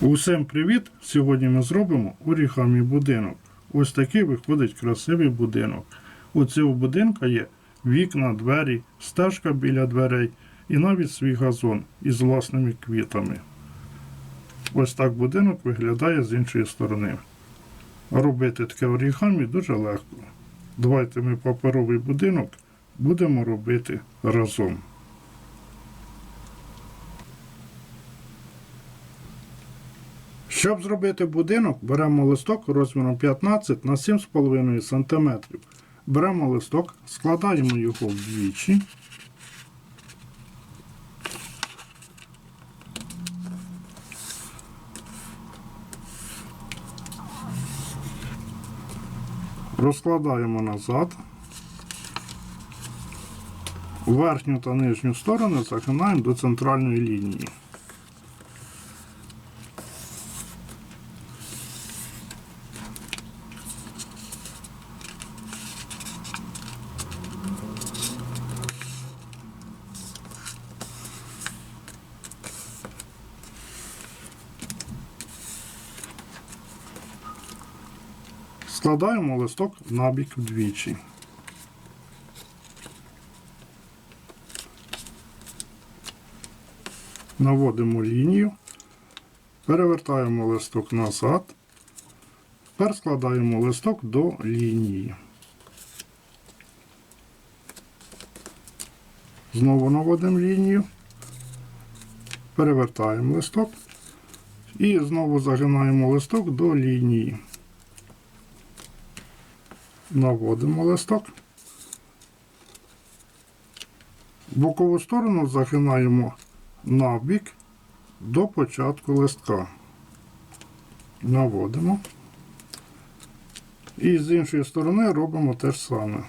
Усім привіт! Сьогодні ми зробимо орігамі будинок. Ось такий виходить красивий будинок. У цього будинка є вікна, двері, стежка біля дверей і навіть свій газон із власними квітами. Ось так будинок виглядає з іншої сторони. Робити таке орігамі дуже легко. Давайте ми паперовий будинок будемо робити разом. Щоб зробити будинок, беремо листок розміром 15 на 7,5 см. Беремо листок, складаємо його вдвічі. Розкладаємо назад. Верхню та нижню сторону загинаємо до центральної лінії. Складаємо листок набік вдвічі. Наводимо лінію, перевертаємо листок назад, тепер складаємо листок до лінії. Знову наводимо лінію, перевертаємо листок і знову загинаємо листок до лінії наводимо листок. Бокову сторону загинаємо набік до початку листка. Наводимо. І з іншої сторони робимо те ж саме.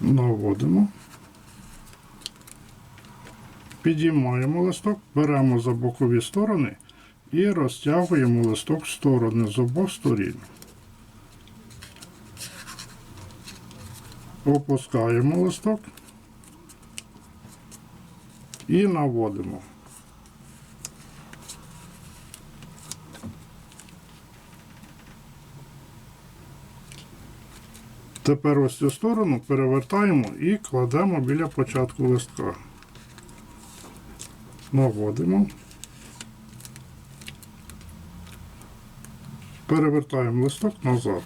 Наводимо. Підіймаємо листок, беремо за бокові сторони і розтягуємо листок в сторони з обох сторін. Опускаємо листок і наводимо. Тепер ось цю сторону перевертаємо і кладемо біля початку листка наводимо, перевертаємо листок назад,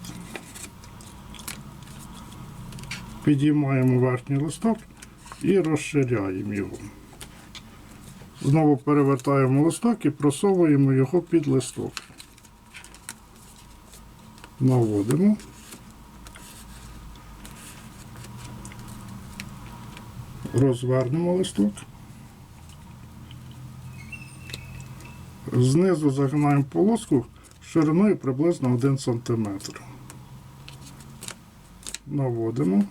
підіймаємо верхній листок і розширяємо його. Знову перевертаємо листок і просовуємо його під листок. Наводимо. Розвернемо листок. Знизу загинаємо полоску шириною приблизно 1 см. Наводимо.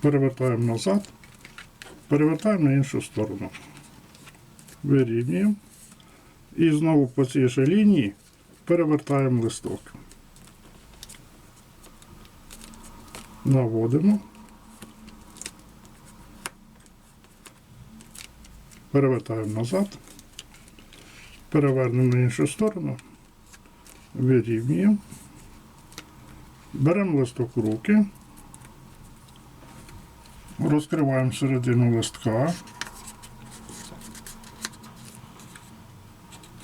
Перевертаємо назад, перевертаємо на іншу сторону. Вирівнюємо. І знову по цій же лінії перевертаємо листок. Наводимо. Перевертаємо назад, перевернемо на іншу сторону, вирівнюємо, беремо листок в руки, розкриваємо середину листка.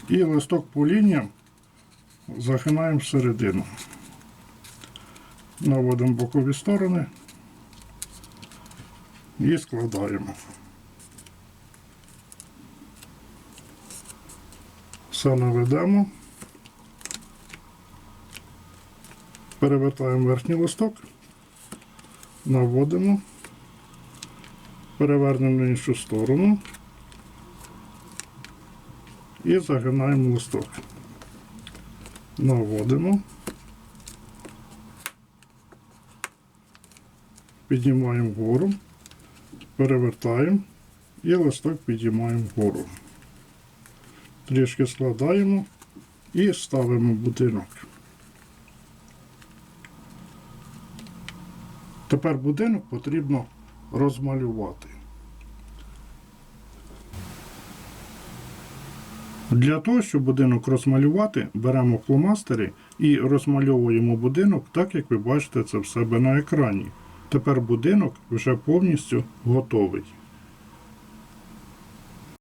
І листок по лініям загинаємо всередину. Наводимо бокові сторони і складаємо. Все наведемо. Перевертаємо верхній листок, наводимо, перевернемо на іншу сторону і загинаємо листок. Наводимо, піднімаємо вгору, перевертаємо і листок підіймаємо вгору. Трішки складаємо і ставимо будинок. Тепер будинок потрібно розмалювати. Для того, щоб будинок розмалювати, беремо фломастери і розмальовуємо будинок так, як ви бачите це в себе на екрані. Тепер будинок вже повністю готовий.